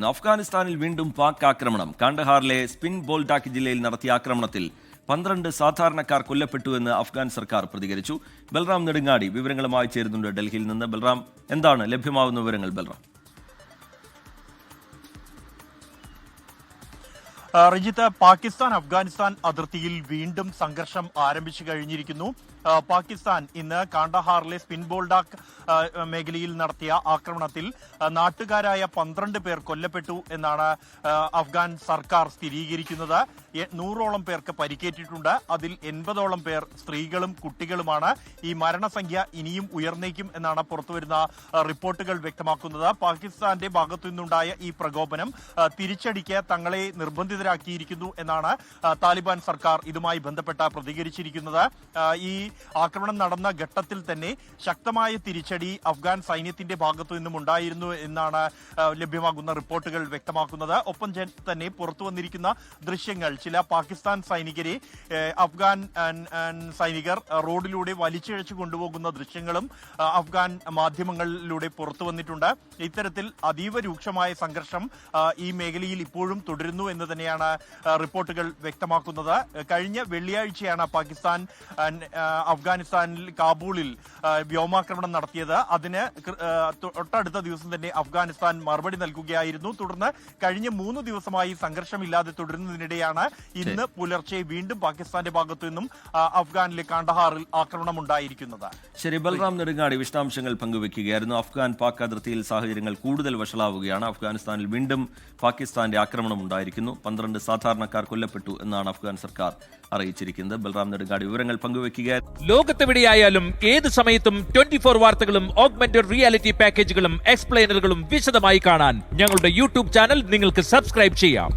പങ്കുവയ്ക്കുകയായിരുന്നു അഫ്ഗാനിസ്ഥാനിൽ വീണ്ടും പാക് ആക്രമണം. കാണ്ഡഹാറിലെ സ്പിൻ ബോൾഡാക്ക് ജില്ലയിൽ നടത്തിയ ആക്രമണത്തിൽ പന്ത്രണ്ട് സാധാരണക്കാർ കൊല്ലപ്പെട്ടു എന്ന് അഫ്ഗാൻ സർക്കാർ പ്രതികരിച്ചു. ബൽറാം നെടുങ്ങാടി വിവരങ്ങളുമായി ചേരുന്നുണ്ട് ഡൽഹിയിൽ നിന്ന്. ബൽറാം എന്താണ് ലഭ്യമാകുന്ന വിവരങ്ങൾ ബൽറാം? റിജിത്ത് പാകിസ്ഥാൻ അഫ്ഗാനിസ്ഥാൻ അതിർത്തിയിൽ വീണ്ടും സംഘർഷം ആരംഭിച്ചു കഴിഞ്ഞിരിക്കുന്നു. പാകിസ്ഥാൻ ഇന്ന് കാണ്ടഹാറിലെ സ്പിൻബോൾഡാക് മേഖലയിൽ നടത്തിയ ആക്രമണത്തിൽ നാട്ടുകാരായ പന്ത്രണ്ട് പേർ കൊല്ലപ്പെട്ടു എന്നാണ് അഫ്ഗാൻ സർക്കാർ സ്ഥിരീകരിക്കുന്നത്. നൂറോളം പേർക്ക് പരിക്കേറ്റിട്ടുണ്ട്. അതിൽ എൺപതോളം പേർ സ്ത്രീകളും കുട്ടികളുമാണ്. ഈ മരണസംഖ്യ ഇനിയും ഉയർന്നേക്കും എന്നാണ് പുറത്തുവരുന്ന റിപ്പോർട്ടുകൾ വ്യക്തമാക്കുന്നത്. പാകിസ്ഥാന്റെ ഭാഗത്തു നിന്നുണ്ടായ ഈ പ്രകോപനം തിരിച്ചടിക്ക് തങ്ങളെ നിർബന്ധിതരാക്കിയിരിക്കുന്നു എന്നാണ് താലിബാൻ സർക്കാർ ഇതുമായി ബന്ധപ്പെട്ട പ്രതികരിച്ചിരിക്കുന്നത്. ഈ ആക്രമണം നടന്ന ഘട്ടത്തിൽ തന്നെ ശക്തമായ തിരിച്ചടി അഫ്ഗാൻ സൈന്യത്തിന്റെ ഭാഗത്തു നിന്നും ഉണ്ടായിരുന്നു എന്നാണ് ലഭ്യമാകുന്ന റിപ്പോർട്ടുകൾ വ്യക്തമാക്കുന്നത്. ഒപ്പം തന്നെ പുറത്തു വന്നിരിക്കുന്ന ദൃശ്യങ്ങൾ ചില പാകിസ്ഥാൻ സൈനികരെ അഫ്ഗാൻ സൈനികർ റോഡിലൂടെ വലിച്ചിഴച്ചു കൊണ്ടുപോകുന്ന ദൃശ്യങ്ങളും അഫ്ഗാൻ മാധ്യമങ്ങളിലൂടെ പുറത്തു വന്നിട്ടുണ്ട്. ഇത്തരത്തിൽ അതീവ രൂക്ഷമായ സംഘർഷം ഈ മേഖലയിൽ ഇപ്പോഴും തുടരുന്നു എന്ന് തന്നെയാണ് റിപ്പോർട്ടുകൾ വ്യക്തമാക്കുന്നത്. കഴിഞ്ഞ വെള്ളിയാഴ്ചയാണ് പാകിസ്ഥാൻ അഫ്ഗാനിസ്ഥാനിൽ കാബൂളിൽ വ്യോമാക്രമണം നടത്തിയത്. അതിന് തൊട്ടടുത്ത ദിവസം തന്നെ അഫ്ഗാനിസ്ഥാൻ മറുപടി നൽകുകയായിരുന്നു. തുടർന്ന് കഴിഞ്ഞ മൂന്ന് ദിവസമായി സംഘർഷമില്ലാതെ തുടരുന്നതിനിടെയാണ് ഇന്ന് പുലർച്ചെ വീണ്ടും പാകിസ്ഥാന്റെ ഭാഗത്തു നിന്നും അഫ്ഗാനിലെ കാണ്ടഹാറിൽ ആക്രമണം ഉണ്ടായിരിക്കുന്നത് ശരി ബൽറാം നെടുങ്ങാടി വിശദാംശങ്ങൾ പങ്കുവെക്കുകയായിരുന്നു അഫ്ഗാൻ പാക് അതിർത്തിയിൽ സാഹചര്യങ്ങൾ കൂടുതൽ വഷളാവുകയാണ്. അഫ്ഗാനിസ്ഥാനിൽ വീണ്ടും പാകിസ്ഥാന്റെ ആക്രമണം ഉണ്ടായിരിക്കുന്നു പന്ത്രണ്ട് സാധാരണക്കാർ കൊല്ലപ്പെട്ടു എന്നാണ് അഫ്ഗാൻ സർക്കാർ അറിയിച്ചിരിക്കുന്നത്. ബൽറാം നെടുങ്ങാടി വിവരങ്ങൾ പങ്കുവെക്കുക ലോകത്തെവിടെയായാലും ഏത് സമയത്തും ട്വന്റി ഫോർ വാർത്തകളും ഓഗ്മെന്റഡ് റിയാലിറ്റി പാക്കേജുകളും എക്സ്പ്ലെയിനറുകളും വിശദമായി കാണാൻ ഞങ്ങളുടെ യൂട്യൂബ് ചാനൽ നിങ്ങൾക്ക് സബ്സ്ക്രൈബ് ചെയ്യാം.